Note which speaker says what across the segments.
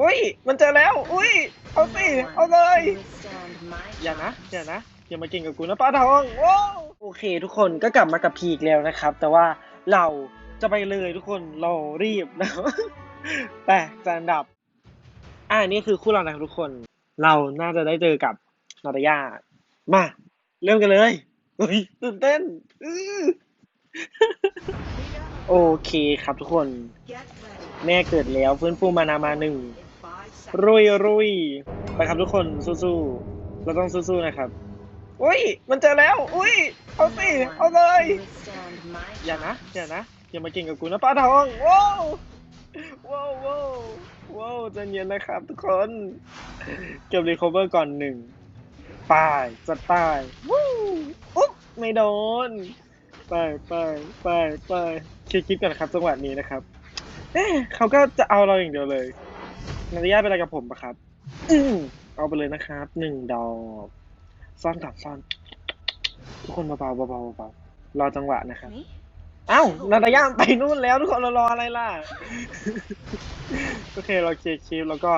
Speaker 1: อุ้ย มันเจอแล้ว อุ้ย เอาสิ เอาเลย อย่านะ อย่านะ อย่ามาเก่งกับกูนะป้าทองว้าวโอเค ทุกคนก็กลับมากับพีอีกแล้วนะครับ แต่ว่าเราจะไปเลยทุกคน เรารีบนะแต่จะอันดับ อ่านี่คือคู่เรานะครับทุกคน เราน่าจะได้เจอกับนาตาย่ามา เริ่มกันเลยเฮ้ยตื่นเต้นอื้อโอเคครับทุกคน แม่เกิดแล้วฟื้นฟูมานามาหนึ่ง รุยรุยไปครับทุกคนสู้ๆเราต้องสู้ๆนะครับอุ้ย มันเจอแล้ว อุ้ย เอาสิ เอาเลย อย่านะ อย่านะ อย่ามาเก่งกับกูนะป้าทองว้าวว้าวว้าวว้าวใจเย็นนะครับทุกคน เก็บรีคอเวอร์ก่อนหนึ่งป้ายจัดป้ายวู้อุ๊บไม่โดน ไปไปไปไปเคลียร์คลิปกันนะครับจังหวะนี้นะครับ เอ๊ะเขาก็จะเอาเราอย่างเดียวเลย นาฬิยาเป็นอะไรกับผมปะครับ อืมเอาไปเลยนะครับหนึ่งดอกซ่อนกับซ่อนทุกคนเบาๆเบาๆเบาๆรอจังหวะนะครับ เอ้านาตาย่าไปนู่นแล้วทุกคนเรารออะไรล่ะ โอเคเราเคลียร์คลิปแล้วก็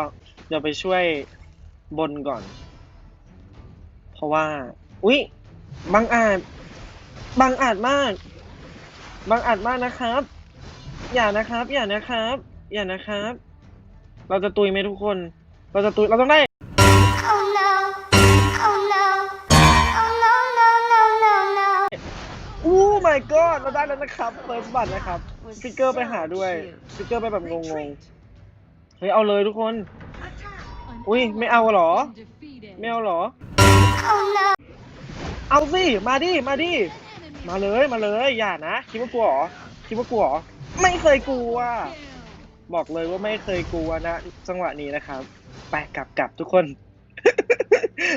Speaker 1: เดี๋ยวไปช่วยบนก่อน เพราะว่า อุ๊ยบังอาจบังอาจมากบังอาจมากนะครับ อย่านะครับ อย่านะครับ อย่านะครับ เราจะตุยไหมทุกคน เราจะตุย เราต้องได้
Speaker 2: Oh no. Oh no. Oh no, no, no, no, no.
Speaker 1: อู้ my god เราได้แล้วนะครับเฟิร์สบัตนะครับ สติกเกอร์ไปหาด้วย สติกเกอร์ไปแบบงงๆ เฮ้ย เอาเลยทุกคน อุ้ย ไม่เอาเหรอ ไม่เอาเหรอ
Speaker 2: Oh no.
Speaker 1: เอาสิ มาดิ มาดิ มาเลย มาเลย อย่านะ คิดว่ากลัวเหรอ คิดว่ากลัวเหรอ ไม่เคยกลัว บอกเลยว่าไม่เคยกลัวนะ จังหวะนี้นะครับ ไปกลับกลับทุกคน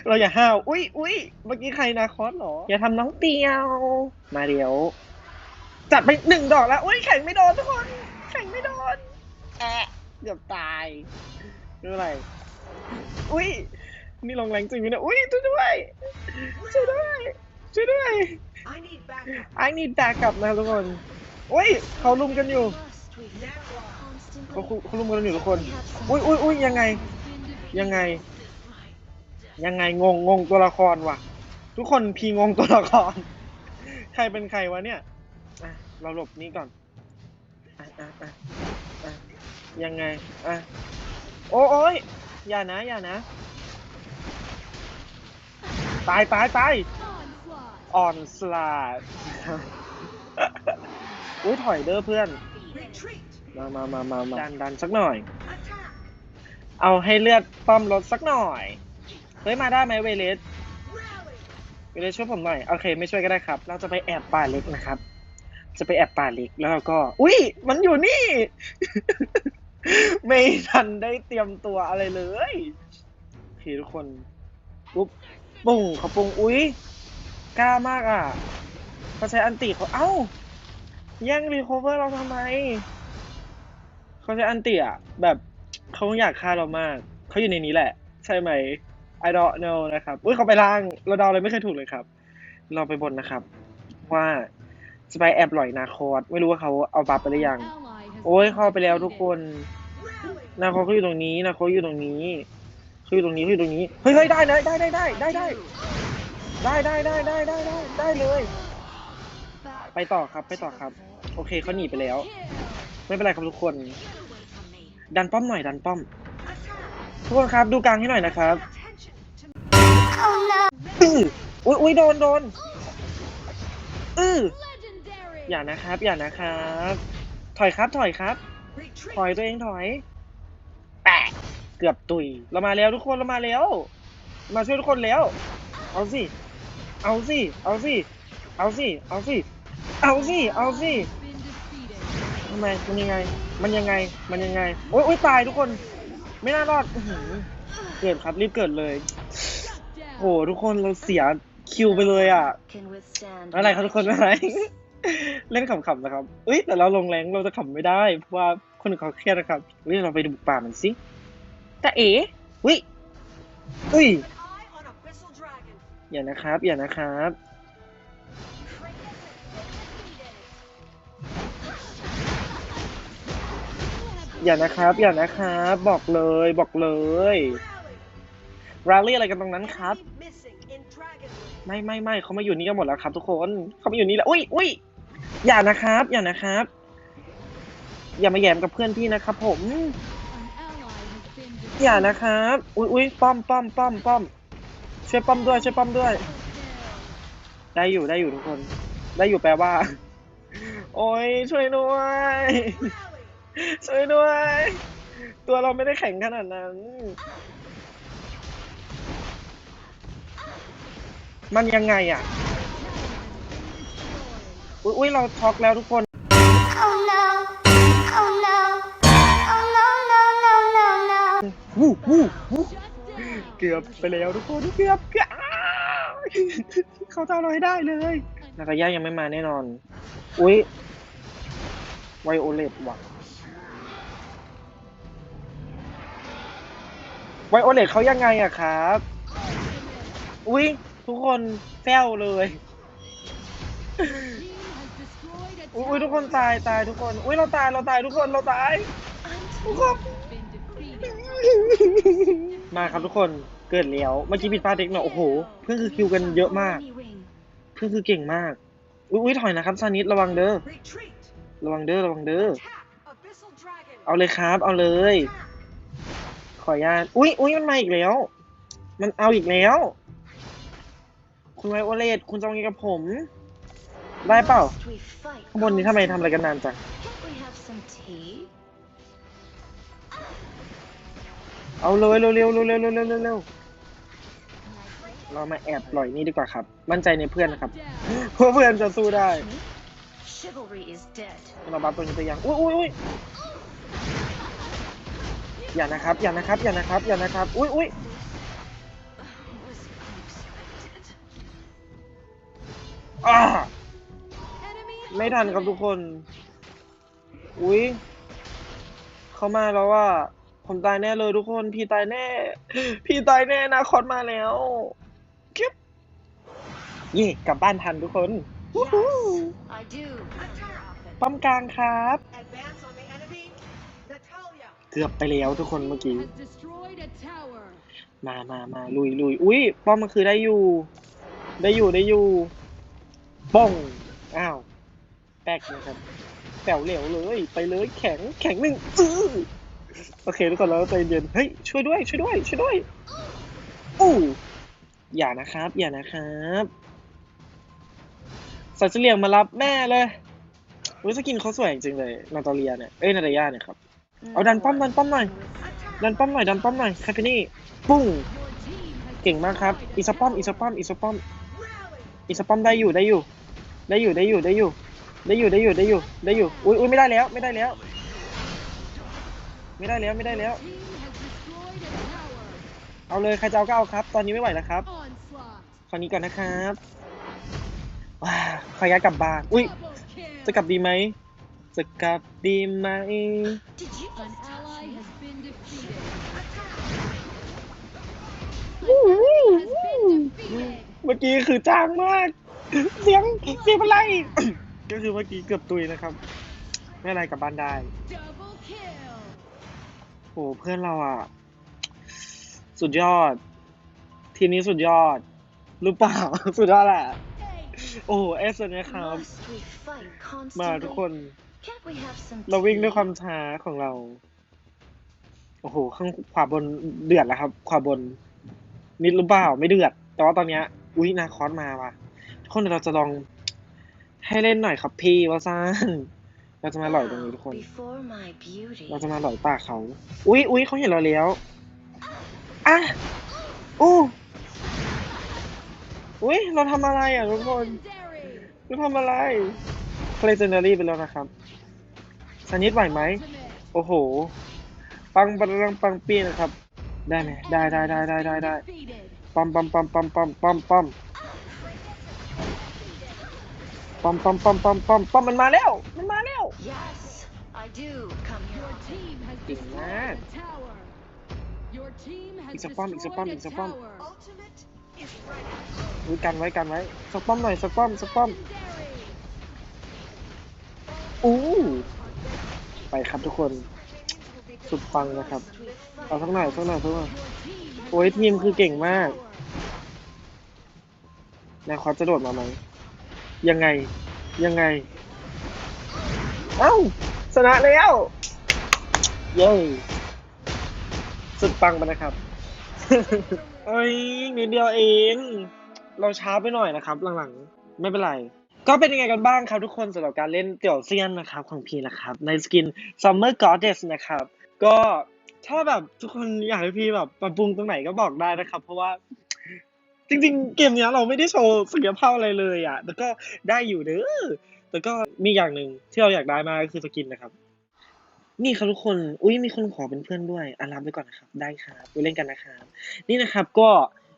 Speaker 1: เราอย่าห้าว อุ้ยอุ้ยเมื่อกี้ใครนาคอสเหรอ อย่าทำน้องเตียว มาเดี๋ยว จัดไปหนึ่งดอกแล้ว อุ้ยแข่งไม่โดนทุกคน แข่งไม่โดนแอะเกือบตายไม่เป็นไร อุ้ย นี่ลงแรงจริงไหมเนี่ยอุ้ยช่วยด้วย ช่วยด้วย ช่วยด้วย I need backup นะครับทุกคน อุ้ย เขาลุมกันอยู่ เขาคุเขาลุมกันอยู่ทุกคน อุ้ยอุ้ยอุ้ยยังไง ยังไง ยังไงงงงงตัวละครว่ะ ทุกคนพีงงตัวละคร ใครเป็นใครวะเนี่ยอะเราหลบนี้ก่อนอะอะอะอะยังไงอะโอ้โอ้ยอย่านะอย่านะ ตายตายตายออนสลาด อุ้ยถอยเด้อเพื่อน มามามามามาดันดันสักหน่อย เอาให้เลือดป้อมลดสักหน่อย เฮ้ยมาได้ไหมเวเลสเวเลสช่วยผมหน่อย โอเค ไม่ช่วยก็ได้ครับ เราจะไปแอบป่าเล็กนะครับ จะไปแอบป่าเล็กแล้วเราก็ อุ้ยมันอยู่นี่ ไม่ทันได้เตรียมตัวอะไรเลยโอเคทุกคนปุ๊บปุ้งเขาปุ้งอุ้ยกล้ามากอะเขาใช้อันติเขาเอ้าแย่งรีคอเวอร์เราทำไม เขาใช้อันติอะแบบเขาอยากฆ่าเรามาก เขาอยู่ในนี้แหละ ใช่ไหม I don't know นะครับอุ้ยเขาไปล่างเราเดาอะไรไม่เคยถูกเลยครับ เราไปบนนะครับ ว่าจะไปแอบหลอยนาคอสไม่รู้ว่าเขาเอาบัฟไปหรือยัง โอ้ยเข้าไปแล้วทุกคน นาคอสเขาอยู่ตรงนี้นาคอสอยู่ตรงนี้เขาอยู่ตรงนี้เขาอยู่ตรงนี้เฮ้ยเฮ้ยได้เลยได้ได้ได้ได้ได้ได้ได้ได้ได้ได้ได้ได้เลย ไปต่อครับไปต่อครับ โอเคเขาหนีไปแล้ว ไม่เป็นไรครับทุกคน ดันป้อมหน่อยดันป้อม ทุกคนครับดูกลางให้หน่อยนะครับอื้ออุ้ยอุ้ยโดนโดนอืออย่านะครับ อย่านะครับ ถอยครับถอยครับ ถอยตัวเองถอยแปะเกือบตุยเรามาแล้วทุกคนเรามาแล้ว มาช่วยทุกคนแล้ว เอาสิ เอาสิ เอาสิ เอาสิ เอาสิ เอาสิ เอาสิำไมมันยังไง มันยังไง มันยังไง โอ๊ยโอ๊ยตายทุกคน ไม่น่ารอดอื้อหือเกิดครับรีบเกิดเลยโหทุกคนเราเสียคิวไปเลยอะ
Speaker 3: อะ
Speaker 1: อะไรครับทุกคนอะไร เล่นขำๆนะครับเอ้ยแต่เราลงแรงเราจะขำไม่ได้เพราะว่าคนอื่นเขาเครียดนะครับเฮ้ยเราไปดูป่ามันสิแต่เอ๋อุ้ยอุ้ยอย่านะครับ อย่านะครับ อย่านะครับ อย่านะครับ บอกเลยบอกเลยร a ลลี่อะไรกันตรงนั้นครับ ไม่ไม่ไม่เขามาอยู่นี่กันหมดแล้วครับ ทุกคนเขามาอยู่นี่แล้วอุ้ยอุ้ยอย่านะครับ อย่านะครับ อย่ามาแหยมกับเพื่อนพี่นะครับ ผม อย่านะครับ อุ้ยอุ้ยป้อมป้อมป้อมป้อมช่วยป้อมด้วยช่วยป้อมด้วย ได้อยู่ได้อยู่ทุกคน ได้อยู่แปลว่า โอ้ยช่วยด้วย ช่วยด้วย ตัวเราไม่ได้แข็งขนาดนั้น มันยังไงอะ อุ้ยเราช็อกแล้วทุกคน
Speaker 2: Oh no. Oh no. Oh no, no, no, no, no.
Speaker 1: วู้วู้วู้เกือบไปแล้วทุกคนเกือบเกือบอ้าวเขาจะเอาเราให้ได้เลยนากาย่ายังไม่มาแน่นอน อุ้ยไวโอเลตว่ะ ไวโอเลตเขายังไงอะครับ อุ้ยทุกคนแซวเลยอุ้ยทุกคนตายตายทุกคน อุ้ยเราตายเราตายทุกคนเราตายทุกคนมาครับทุกคนเกิดแล้วเมื่อกี้ผิดพลาดเด็กหน่อยโอ้โหเพื่อนคือคิวกันเยอะมากเพื่อนคือเก่งมากอุ้ยอุ๊ยถอยนะครับซานิดระวังเด้อระวังเด้อระวังเด้อเอาเลยครับ เอาเลย ออนุญาตอุ้ยอุ้ยมันมาอีกแล้ว มันเอาอีกแล้ว คุณไวโอเลตคุณจะเอาไงกับผม ได้เปล่า ข้างบนนี้ทำไมทำอะไรกันนานจัง เอาเลยเร็วๆเร็วๆเร็วๆเร็วๆเร็วๆเร็วๆเรามาแอบปล่อยนี่ดีกว่าครับ มั่นใจในเพื่อนนะครับเพราะเพื่อนจะสู้ได้
Speaker 3: Chivalry is dead.
Speaker 1: เราบัฟตัวนี้ไปยัง อุ้ยอุ้ยอุ้ย อย่านะครับ อย่านะครับ อย่านะครับ อย่านะครับ อุ้ยอุ้ย
Speaker 3: Was unexpected.
Speaker 1: อ่าไม่ทันครับทุกคน อุ้ยเขามาแล้วว่า ผมตายแน่เลยทุกคน พี่ตายแน่ พี่ตายแน่นะคอสมาแล้วเก็บเย่กลับบ้านทันทุกคนวู้ฮู้
Speaker 3: Yes, I do. Often.
Speaker 1: ป้อมกลางครับ เกือบไปแล้วทุกคนเมื่อกี้
Speaker 4: has destroyed a tower.
Speaker 1: มามามาลุยลุยอุ้ยป้อมมันคือได้อยู่ ได้อยู่ได้อยู่บ้องอ้าวแป๊กนะครับแป๋วเหลวเลย ไปเลยแข็งแข็งหนึ่งอื้อโอเคทุกคนแล้วใจเย็นเฮ้ยช่วยด้วยช่วยด้วยช่วยด้วยอู้อย่านะครับ อย่านะครับสัตว์เลี้ยงมารับแม่เลยรู้สกินเขาสวยจริงๆเลยนาตาเลียเนี่ยเอ้ยนาตาย่าเนี่ยครับ เอาดันป้อมดันป้อมหน่อยดันป้อมหน่อยดันป้อมหน่อยแคปพินี่ปุ้งเก่งมากครับอีสป้อมอีสป้อมอีสป้อมอีสปอมได้อยู่ได้อยู่ ได้อยู่ได้อยู่ได้อยู่ ได้อยู่ได้อยู่ได้อยู่ได้อยู่อุ้ยอุ้ยไม่ได้แล้วไม่ได้แล้ว ไม่ได้แล้วไม่ได้แล้ว เอาเลยใครจะเอาก็เอาครับ ตอนนี้ไม่ไหวแล้วครับ
Speaker 4: ค
Speaker 1: ราวนี้ก่อนนะครับว้าขอย้ายกลับบ้านอุ้ยจะกลับดีไหม จะกลับดีไหม
Speaker 3: Did you
Speaker 4: An
Speaker 3: just touch
Speaker 4: ally
Speaker 3: me?
Speaker 4: has been defeated.
Speaker 1: อู้หู
Speaker 4: Has been defeated.
Speaker 1: เมื่อกี้คือจ้างมาก เสียงเสียงอะไร ก็คือเมื่อกี้เกือบตุยนะครับ ไม่เป็นไรกลับบ้านได้
Speaker 4: Double kill.
Speaker 1: โหเพื่อนเราอะ สุดยอด ทีมนี้สุดยอดหรือเปล่า สุดยอดแหละโอ้โหเอสเนี่ยครับ
Speaker 3: Must we fight
Speaker 1: มาทุกคน
Speaker 3: constantly? Can't we have some
Speaker 1: เราวิ่งด้วย
Speaker 3: tea?
Speaker 1: ความช้าของเรา โอ้โห ข้างขวาบนเดือดแล้วครับ ขวาบนมิดหรือเปล่าไม่เดือด แต่ว่าตอนเนี้ย อุ้ยนาคอสมาว่ะ ทุกคนเดี๋ยวเราจะลอง ให้เล่นหน่อยครับพี่วาซานเราจะมาหล่อยตรงนี้ทุกคน
Speaker 3: Before my beauty.
Speaker 1: เราจะมาหล่อยปากเขา อุ้ยอุ้ยเขาเห็นเราแล้วอะอู้อุ้ยเราทำอะไรอะทุกคน
Speaker 4: Legendary.
Speaker 1: เราทำอะไร เพลเจนดารี่ไปแล้วนะครับ ชนิดไหวไหม โอ้โห ปังปังปังปี้นะครับ ได้ไหมได้ได้ได้ได้ได้ได้ปัมปัมปัมปัมปัมปัมปัมปัมปัมปัมปัมปัมปัมมันมาแล้ว มันมาแล้ว
Speaker 3: จ
Speaker 4: ริงมาก
Speaker 1: อี
Speaker 4: กสักป้อ
Speaker 1: มอีกสักป้
Speaker 4: อม
Speaker 1: อีกสั
Speaker 4: ก
Speaker 5: ป้อม
Speaker 1: อุ้ยกันไว้กันไว้สักป้อมหน่อยสักป้อมสักป้อมอู้ ไปครับทุกคน สุดปังนะครับ เอาสักหน่อยสักหน่อยสักหน่อยโอ้ยทีมคือเก่งมากนายคอสจะโดดมาไหมยังไง ยังไง เอ้าชนะแล้ว เย้สุดปังไปนะครับเอ้ยนิดเดียวเอง เราช้าไปหน่อยนะครับ หลังๆ ไม่เป็นไร ก็เป็นยังไงกันบ้างครับทุกคนสำหรับการเล่นเตี่ยวเซียนนะครับของพีนะครับ ในสกิน Summer Goddess นะครับ ก็ถ้าแบบทุกคนอยากให้พี่แบบปรับปรุงตรงไหนก็บอกได้นะครับ เพราะว่าจริงๆ เกมนี้เราไม่ได้โชว์ศักยภาพอะไรเลยอะแต่ก็ได้อยู่เด้อแต่ก็มีอย่างหนึ่งที่เราอยากได้มากก็คือสกินนะครับ นี่ครับทุกคน อุ้ยมีคนขอเป็นเพื่อนด้วยอะรับไปก่อนนะครับ ได้ครับไปเล่นกันนะครับ นี่นะครับก็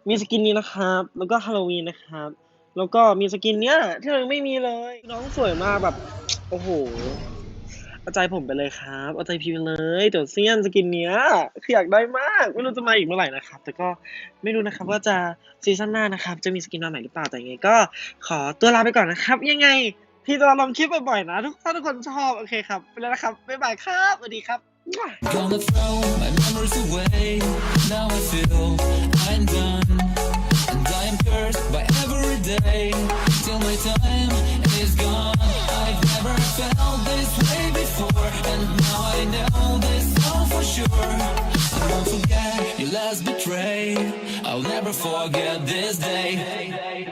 Speaker 1: มีสกินนี้นะครับ แล้วก็ฮาโลวีนนะครับ แล้วก็มีสกินเนี้ยที่เรายังไม่มีเลย น้องสวยมากแบบ โอ้โหเอาใจผมไปเลยครับเอาใจพี่ไปเลยเดี๋ยวเซียนสกินเนี้ยคืออยากได้มากไม่รู้จะมาอีกเมื่อไหร่นะครับ แต่ก็ไม่รู้นะครับว่าจะซีซั่นหน้านะครับ จะมีสกินมาใหม่หรือเปล่าแต่ยังไงก็ขอตัวลาไปก่อนนะครับ ยังไงพี่จะลงคลิปบ่อยๆนะทุกถ้านทุกคนชอบโอเคครับไปแล้วนะครับบ๊ายบายครับสวัสดีครับ
Speaker 6: I'll never forget this day.